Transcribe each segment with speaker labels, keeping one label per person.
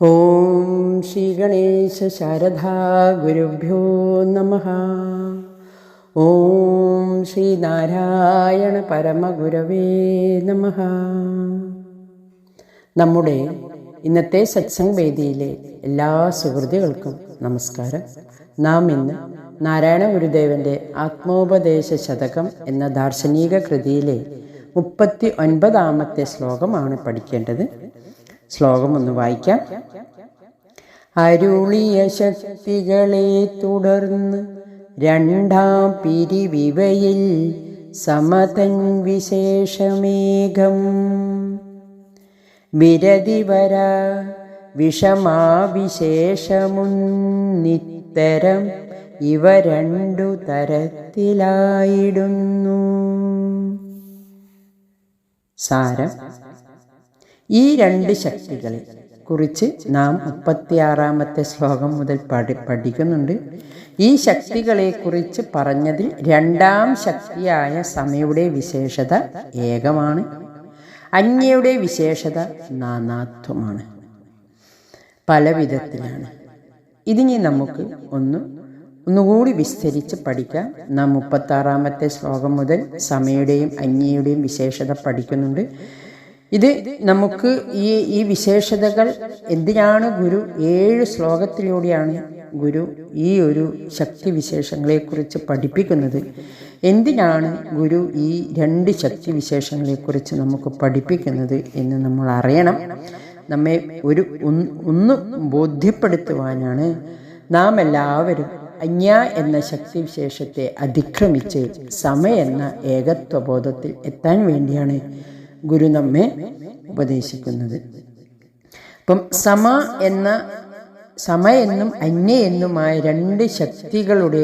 Speaker 1: ഓം ശ്രീ ഗണേശ ശാരദാ ഗുരുഭ്യോ നമ. ഓം ശ്രീ നാരായണ പരമഗുരവേ നമ. നമ്മുടെ ഇന്നത്തെ സത്സംഗ് വേദിയിലെ എല്ലാ സുഹൃത്തുക്കൾക്കും നമസ്കാരം. നാം ഇന്ന് നാരായണ ഗുരുദേവന്റെ ആത്മോപദേശ ശതകം എന്ന ദാർശനിക കൃതിയിലെ മുപ്പത്തി ഒൻപതാമത്തെ ശ്ലോകമാണ് പഠിക്കേണ്ടത്. ശ്ലോകം ഒന്ന് വായിക്കാം. അരുളിയ ശക്തികളെ തുടർന്ന് രണ്ടാം പിരിവിവയിൽ സമതൻ വിശേഷമേഘം വിരതിവര വിഷമാവിശേഷമുന്നിത്തരം ഇവ രണ്ടു തരത്തിലായിടുന്നു. സാരം ഈ രണ്ട് ശക്തികളെ കുറിച്ച് നാം മുപ്പത്തിയാറാമത്തെ ശ്ലോകം മുതൽ പഠി പഠിക്കുന്നുണ്ട്. ഈ ശക്തികളെ കുറിച്ച് പറഞ്ഞതിൽ രണ്ടാം ശക്തിയായ സമയുടെ വിശേഷത ഏകമാണ്. അന്യയുടെ വിശേഷത നാനാത്വമാണ്. പല വിധത്തിലാണ് ഇതിനി നമുക്ക് ഒന്ന് ഒന്നുകൂടി വിസ്തരിച്ച് പഠിക്കാം. നാം മുപ്പത്താറാമത്തെ ശ്ലോകം മുതൽ സമയുടെയും അന്യയുടെയും വിശേഷത പഠിക്കുന്നുണ്ട്. ഇത് നമുക്ക് ഈ ഈ വിശേഷതകൾ എന്തിനാണ് ഗുരു ഏഴ് ശ്ലോകത്തിലൂടെയാണ് ഗുരു ഈ ഒരു ശക്തി വിശേഷങ്ങളെക്കുറിച്ച് പഠിപ്പിക്കുന്നത്? എന്തിനാണ് ഗുരു ഈ രണ്ട് ശക്തി വിശേഷങ്ങളെക്കുറിച്ച് നമുക്ക് പഠിപ്പിക്കുന്നത് എന്ന് നമ്മൾ അറിയണം. നമ്മെ ഒരു ഒന്ന് ബോധ്യപ്പെടുത്തുവാനാണ് നാം എല്ലാവരും അന്യ എന്ന ശക്തി വിശേഷത്തെ അതിക്രമിച്ച് സമയ എന്ന ഏകത്വബോധത്തിൽ എത്താൻ വേണ്ടിയാണ് ഗുരു നമ്മെ ഉപദേശിക്കുന്നത്. അപ്പം സമ എന്ന സമ എന്നും അന്യ എന്നുമായ രണ്ട് ശക്തികളുടെ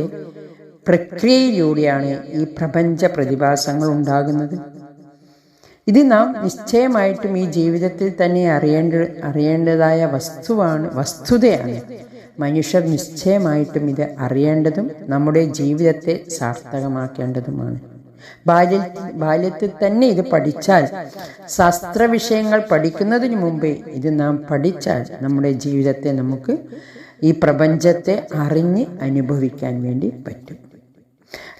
Speaker 1: പ്രക്രിയയിലൂടെയാണ് ഈ പ്രപഞ്ച പ്രതിഭാസങ്ങൾ ഉണ്ടാകുന്നത്. ഇത് നാം നിശ്ചയമായിട്ടും ഈ ജീവിതത്തിൽ തന്നെ അറിയേണ്ട അറിയേണ്ടതായ വസ്തുവാണ് വസ്തുതയാണ്. മനുഷ്യർ നിശ്ചയമായിട്ടും ഇത് അറിയേണ്ടതും നമ്മുടെ ജീവിതത്തെ സാർത്ഥകമാക്കേണ്ടതുമാണ്. ബാല്യ ബാല്യത്തിൽ തന്നെ ഇത് പഠിച്ചാൽ ശാസ്ത്ര വിഷയങ്ങൾ പഠിക്കുന്നതിന് മുമ്പേ ഇത് നാം പഠിച്ചാൽ നമ്മുടെ ജീവിതത്തെ നമുക്ക് ഈ പ്രപഞ്ചത്തെ അറിഞ്ഞ് അനുഭവിക്കാൻ വേണ്ടി പറ്റും.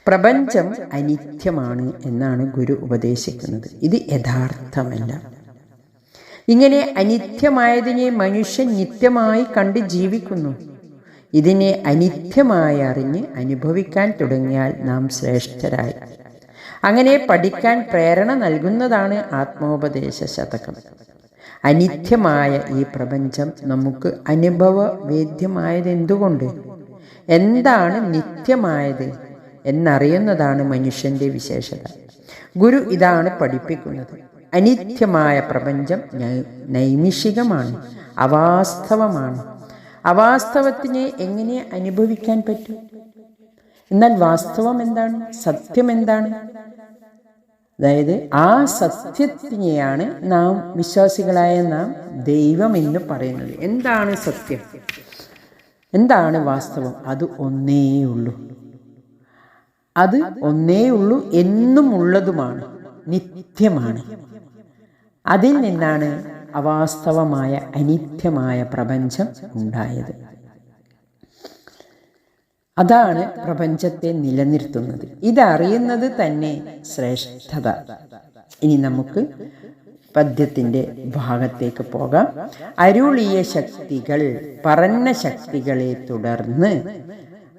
Speaker 1: പ്രപഞ്ചം അനിത്യമാണ് എന്നാണ് ഗുരു ഉപദേശിക്കുന്നത്. ഇത് യഥാർത്ഥമല്ല. ഇങ്ങനെ അനിത്യമായതിനെ മനുഷ്യൻ നിത്യമായി കണ്ട് ജീവിക്കുന്നു. ഇതിനെ അനിത്യമായി അറിഞ്ഞ് അനുഭവിക്കാൻ തുടങ്ങിയാൽ നാം ശ്രേഷ്ഠരായി. അങ്ങനെ പഠിക്കാൻ പ്രേരണ നൽകുന്നതാണ് ആത്മോപദേശ ശതകം അനിത്യമായ ഈ പ്രപഞ്ചം നമുക്ക് അനുഭവവേദ്യമായത് എന്തുകൊണ്ട് എന്താണ് നിത്യമായത് എന്നറിയുന്നതാണ് മനുഷ്യന്റെ വിശേഷത. ഗുരു ഇതാണ് പഠിപ്പിക്കുന്നത്. അനിത്യമായ പ്രപഞ്ചം നൈമിഷികമാണ് അവാസ്തവമാണ്. അവാസ്തവത്തിനെ എങ്ങനെ അനുഭവിക്കാൻ പറ്റും? എന്നാൽ വാസ്തവം എന്താണ്? സത്യം എന്താണ്? അതായത് ആ സത്യത്തിനെയാണ് നാം വിശ്വാസികളായ നാം ദൈവം എന്ന് പറയുന്നത്. എന്താണ് സത്യം? എന്താണ് വാസ്തവം? അത് ഒന്നേ ഉള്ളൂ അത് ഒന്നേ ഉള്ളൂ എന്നും ഉള്ളതുമാണ്. നിത്യമാണ്. അതിൽ നിന്നാണ് അവാസ്തവമായ അനിത്യമായ പ്രപഞ്ചം ഉണ്ടായത്. അതാണ് പ്രപഞ്ചത്തെ നിലനിർത്തുന്നത്. ഇതറിയുന്നത് തന്നെ ശ്രേഷ്ഠത. ഇനി നമുക്ക് പദ്യത്തിന്റെ ഭാഗത്തേക്ക് പോകാം. അരുളിയ ശക്തികൾ പറഞ്ഞ ശക്തികളെ തുടർന്ന്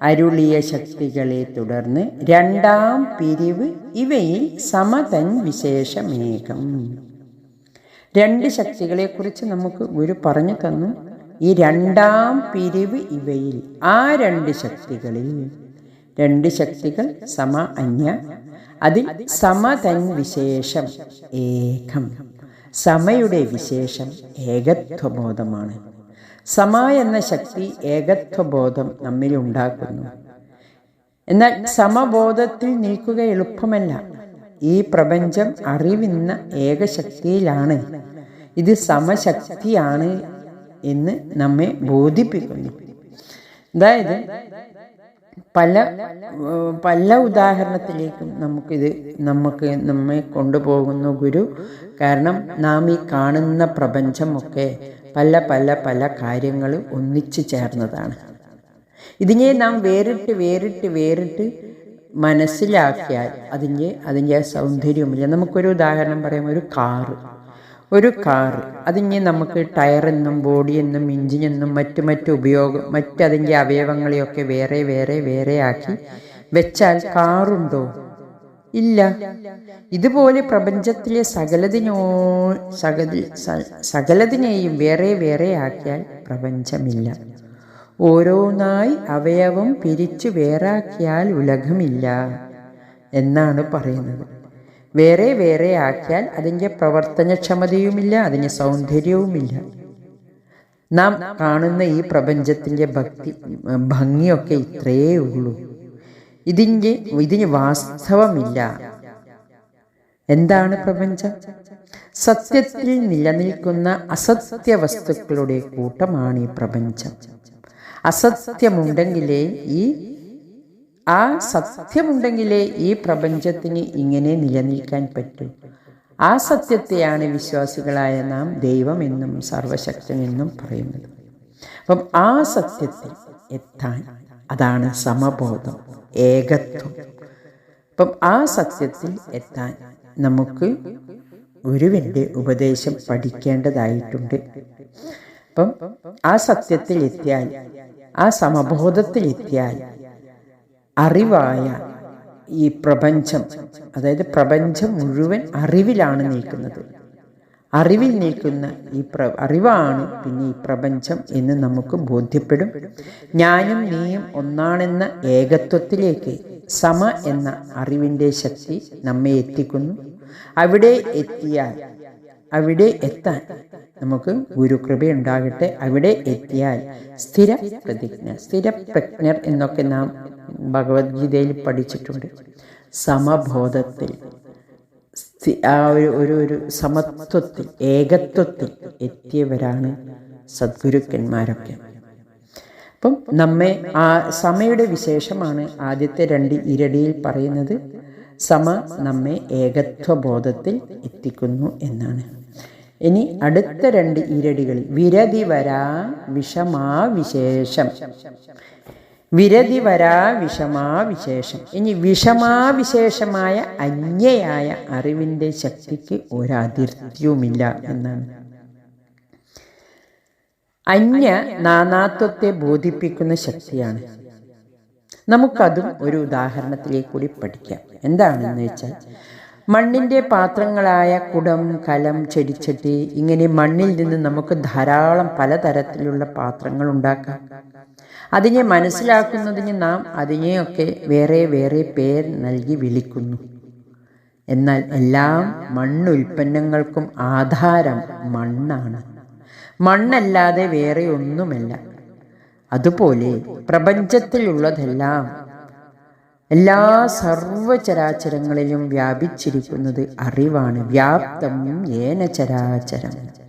Speaker 1: അരുളിയ ശക്തികളെ തുടർന്ന് രണ്ടാം പിരിവ് ഇവയിൽ സമതൻ വിശേഷമേകം. രണ്ട് ശക്തികളെ കുറിച്ച് നമുക്ക് ഗുരു പറഞ്ഞു തന്നു. ഈ രണ്ടാം പിരിവ് ഇവയിൽ ആ രണ്ട് ശക്തികളിൽ രണ്ട് ശക്തികൾ സമ അന്യ അതിൽ സമതൻ വിശേഷം ഏകം സമയുടെ വിശേഷം ഏകത്വബോധമാണ്. സമ എന്ന ശക്തി ഏകത്വബോധം നമ്മിൽ ഉണ്ടാക്കുന്നു. എന്നാൽ സമബോധത്തിൽ നിൽക്കുക എളുപ്പമല്ല. ഈ പ്രപഞ്ചം അറിവിന്ന ഏകശക്തിയിലാണ് ഇത് സമശക്തിയാണ് എന്ന് നമ്മെ ബോധിപ്പിക്കുന്നു. അതായത് പല പല ഉദാഹരണത്തിലേക്കും നമുക്കിത് നമുക്ക് നമ്മെ കൊണ്ടുപോകുന്നു ഗുരു. കാരണം നാം ഈ കാണുന്ന പ്രപഞ്ചമൊക്കെ പല പല പല കാര്യങ്ങൾ ഒന്നിച്ചു ചേർന്നതാണ്. ഇതിനെ നാം വേറിട്ട് വേറിട്ട് വേറിട്ട് മനസ്സിലാക്കിയാൽ അതിന്റെ അതിന്റെ സൗന്ദര്യമില്ല നമുക്കൊരു ഉദാഹരണം പറയാം. ഒരു കാറ്. ഒരു കാർ അതിനെ നമുക്ക് ടയറെന്നും ബോഡിയെന്നും എന്നും മറ്റു മറ്റു ഉപയോഗം മറ്റതിന്റെ അവയവങ്ങളെയൊക്കെ വേറെ വേറെ വേറെ ആക്കി വെച്ചാൽ കാറുണ്ടോ? ഇല്ല. ഇതുപോലെ പ്രപഞ്ചത്തിലെ സകലതിനോ സകല സകലതിനെയും വേറെ വേറെ ആക്കിയാൽ പ്രപഞ്ചമില്ല. ഓരോന്നായി അവയവം പിരിച്ചു വേറാക്കിയാൽ ഉലകമില്ല എന്നാണ് പറയുന്നത്. വേറെ വേറെ ആക്കിയാൽ അതിന്റെ പ്രവർത്തനക്ഷമതയുമില്ല അതിന് സൗന്ദര്യവുമില്ല. നാം കാണുന്ന ഈ പ്രപഞ്ചത്തിന്റെ ഭക്തി ഭംഗിയൊക്കെ ഇത്രയേ ഉള്ളൂ. ഇതിന്റെ ഇതിന് വാസ്തവമില്ല. എന്താണ് പ്രപഞ്ചം? സത്യത്തിൽ നിലനിൽക്കുന്ന അസത്യ വസ്തുക്കളുടെ കൂട്ടമാണ് ഈ പ്രപഞ്ചം. അസത്യമുണ്ടെങ്കിലേ ഈ ആ സത്യമുണ്ടെങ്കിലേ ഈ പ്രപഞ്ചത്തിന് ഇങ്ങനെ നിലനിൽക്കാൻ പറ്റൂ. ആ സത്യത്തെയാണ് വിശ്വാസികളായ നാം ദൈവമെന്നും സർവശക്തനെന്നും പറയുന്നത്. അപ്പം ആ സത്യത്തിൽ എത്താൻ അതാണ് സമബോധം ഏകത്വം. അപ്പം ആ സത്യത്തിൽ എത്താൻ നമുക്ക് ഗുരുവിന്റെ ഉപദേശം പഠിക്കേണ്ടതായിട്ടുണ്ട്. അപ്പം ആ സത്യത്തിൽ എത്തിയാൽ ആ സമബോധത്തിൽ എത്തിയാൽ അറിവായ ഈ പ്രപഞ്ചം അതായത് പ്രപഞ്ചം മുഴുവൻ അറിവിലാണ് നിൽക്കുന്നത്. അറിവിൽ നിൽക്കുന്ന ഈ പ്ര അറിവാണ് പിന്നെ ഈ പ്രപഞ്ചം എന്ന് നമുക്ക് ബോധ്യപ്പെടും. ഞാനും നീയും ഒന്നാണെന്ന ഏകത്വത്തിലേക്ക് സമ എന്ന അറിവിന്റെ ശക്തി നമ്മെ എത്തിക്കുന്നു. അവിടെ എത്തിയാൽ അവിടെ എത്താൻ നമുക്ക് ഗുരുകൃപയുണ്ടാകട്ടെ. അവിടെ എത്തിയാൽ സ്ഥിര പ്രതിജ്ഞ സ്ഥിരപ്രജ്ഞർ എന്നൊക്കെ നാം ഭഗവത്ഗീതയിൽ പഠിച്ചിട്ടുണ്ട്. സമബോധത്തിൽ ആ ഒരു ഒരു ഒരു സമത്വത്തിൽ ഏകത്വത്തിൽ എത്തിയവരാണ് സദ്ഗുരുക്കന്മാരൊക്കെ. അപ്പം നമ്മെ ആ സമയുടെ വിശേഷമാണ് ആദ്യത്തെ രണ്ട് ഇരടിയിൽ പറയുന്നത് സമ നമ്മെ ഏകത്വബോധത്തിൽ എത്തിക്കുന്നു എന്നാണ്. ഇനി അടുത്ത രണ്ട് ഇരടികളിൽ വിരതി വരാ വിഷമാ വിശേഷം വിരതി വരാ വിഷമാ വിശേഷം ഇനി വിഷമാവിശേഷമായ അന്യയായ അറിവിന്റെ ശക്തിക്ക് ഒരതിർത്തിയുമില്ല എന്നാണ്. അന്യ നാനാത്വത്തെ ബോധിപ്പിക്കുന്ന ശക്തിയാണ്. നമുക്കതും ഒരു ഉദാഹരണത്തിലേക്ക് കൂടി പഠിക്കാം. എന്താണെന്ന് വെച്ചാൽ മണ്ണിന്റെ പാത്രങ്ങളായ കുടം കലം ചെടിച്ചട്ടി ഇങ്ങനെ മണ്ണിൽ നിന്ന് നമുക്ക് ധാരാളം പലതരത്തിലുള്ള പാത്രങ്ങൾ ഉണ്ടാക്കാം. അതിനെ മനസ്സിലാക്കുന്നതിന് നാം അതിനെയൊക്കെ വേറെ വേറെ പേര് നൽകി വിളിക്കുന്നു. എന്നാൽ എല്ലാം മണ്ണുൽപ്പന്നങ്ങൾക്കും ആധാരം മണ്ണാണ്. മണ്ണല്ലാതെ വേറെ ഒന്നുമല്ല. അതുപോലെ പ്രപഞ്ചത്തിലുള്ളതെല്ലാം എല്ലാ സർവചരാചരങ്ങളിലും വ്യാപിച്ചിരിക്കുന്നത് അറിവാണ്. വ്യാപ്തം ഏന ചരാചരം.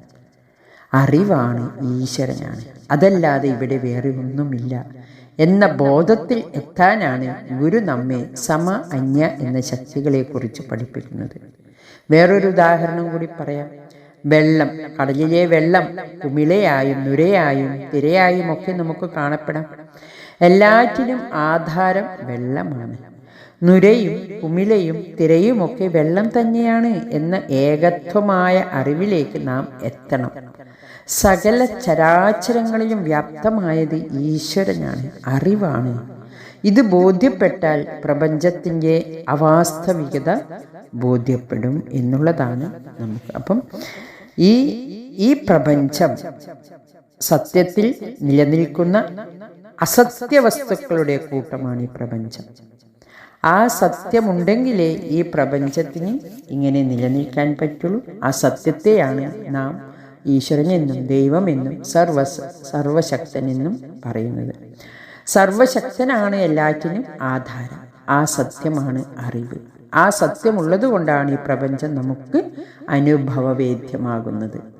Speaker 1: അറിവാണ് ഈശ്വരനാണ്. അതല്ലാതെ ഇവിടെ വേറെ ഒന്നുമില്ല. എന്ന ബോധത്തിൽ എത്താനാണ് ഗുരു നമ്മെ സമ അന്യ എന്ന ശക്തികളെക്കുറിച്ച് പഠിപ്പിക്കുന്നത്. വേറൊരു ഉദാഹരണം കൂടി പറയാം. വെള്ളം കടലിലെ വെള്ളം കുമിളയായും നുരയായും തിരയായും ഒക്കെ നമുക്ക് കാണപ്പെടാം. എല്ലാറ്റിനും ആധാരം വെള്ളമാണ്. നുരയും കുമിളയും തിരയുമൊക്കെ വെള്ളം തന്നെയാണ് എന്ന ഏകത്വമായ അറിവിലേക്ക് നാം എത്തണം. സകല ചരാചരങ്ങളിലും വ്യാപ്തമായത് ഈശ്വരനാണ് അറിവാണ്. ഇത് ബോധ്യപ്പെട്ടാൽ പ്രപഞ്ചത്തിന്റെ അവാസ്തവികത ബോധ്യപ്പെടും എന്നുള്ളതാണ് നമുക്ക്. അപ്പം ഈ ഈ പ്രപഞ്ചം സത്യത്തിൽ നിലനിൽക്കുന്ന അസത്യ വസ്തുക്കളുടെ കൂട്ടമാണ് ഈ പ്രപഞ്ചം. ആ സത്യമുണ്ടെങ്കിലേ ഈ പ്രപഞ്ചത്തിന് ഇങ്ങനെ നിലനിൽക്കാൻ പറ്റുള്ളൂ. ആ സത്യത്തെയാണ് നാം ഈശ്വരനെന്നും ദൈവമെന്നും സർവ സർവശക്തനെന്നും പറയുന്നത്. സർവശക്തനാണ് എല്ലാറ്റിനും ആധാരം. ആ സത്യമാണ് അറിവ്. ആ സത്യമുള്ളത് കൊണ്ടാണ് ഈ പ്രപഞ്ചം നമുക്ക് അനുഭവവേദ്യമാകുന്നത്.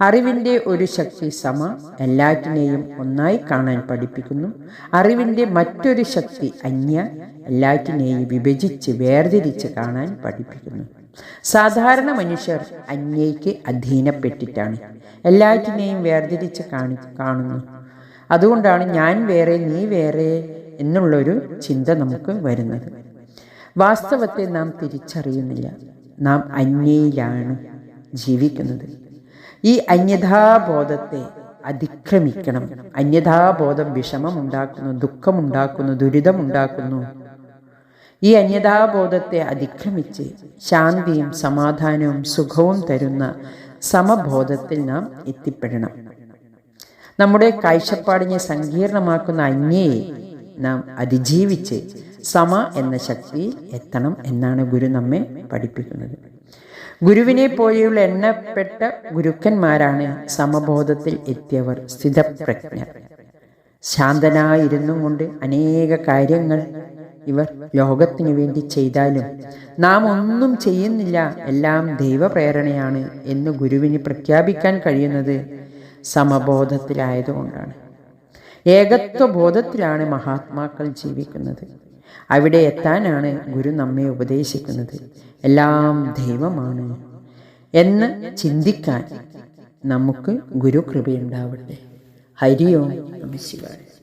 Speaker 1: അറിവിന്റെ ഒരു ശക്തി സമ എല്ലാറ്റിനെയും ഒന്നായി കാണാൻ പഠിപ്പിക്കുന്നു. അറിവിന്റെ മറ്റൊരു ശക്തി അന്യ എല്ലാറ്റിനെയും വിഭജിച്ച് വേർതിരിച്ച് കാണാൻ പഠിപ്പിക്കുന്നു. സാധാരണ മനുഷ്യർ അന്യയ്ക്ക് അധീനപ്പെട്ടിട്ടാണ്. എല്ലാറ്റിനെയും വേർതിരിച്ച് കാണി കാണുന്നു. അതുകൊണ്ടാണ് ഞാൻ വേറെ നീ വേറെ എന്നുള്ളൊരു ചിന്ത നമുക്ക് വരുന്നത്. വാസ്തവത്തെ നാം തിരിച്ചറിയുന്നില്ല. നാം അന്യയിലാണ് ജീവിക്കുന്നത്. ഈ അന്യഥാബോധത്തെ അതിക്രമിക്കണം. അന്യഥാബോധം വിഷമമുണ്ടാക്കുന്നു ദുഃഖമുണ്ടാക്കുന്നു ദുരിതമുണ്ടാക്കുന്നു. ഈ അന്യതാബോധത്തെ അതിക്രമിച്ച് ശാന്തിയും സമാധാനവും സുഖവും തരുന്ന സമബോധത്തിൽ നാം എത്തിപ്പെടണം. നമ്മുടെ കാഴ്ചപ്പാടിനെ സങ്കീർണമാക്കുന്ന അന്യയെ നാം അതിജീവിച്ച് സമ എന്ന ശക്തിയിൽ എത്തണം എന്നാണ് ഗുരു നമ്മെ പഠിപ്പിക്കുന്നത്. ഗുരുവിനെ പോലെയുള്ള എണ്ണപ്പെട്ട ഗുരുക്കന്മാരാണ് സമബോധത്തിൽ എത്തിയവർ സ്ഥിതപ്രജ്ഞർ. ശാന്തനായിരുന്നും കൊണ്ട് അനേക കാര്യങ്ങൾ ഇവർ ലോകത്തിനു വേണ്ടി ചെയ്താലും നാം ഒന്നും ചെയ്യുന്നില്ല. എല്ലാം ദൈവപ്രേരണയാണ് എന്ന് ഗുരുവിന് പ്രഖ്യാപിക്കാൻ കഴിയുന്നത് സമബോധത്തിലായതുകൊണ്ടാണ്. ഏകത്വ ബോധത്തിലാണ് മഹാത്മാക്കൾ ജീവിക്കുന്നത്. അവിടെ എത്താനാണ് ഗുരു നമ്മെ ഉപദേശിക്കുന്നത്. എല്ലാം ദൈവമാണ് എന്ന് ചിന്തിക്കാൻ നമുക്ക് ഗുരു കൃപയുണ്ടാവട്ടെ ഹരിയോ നമ ശിവായ.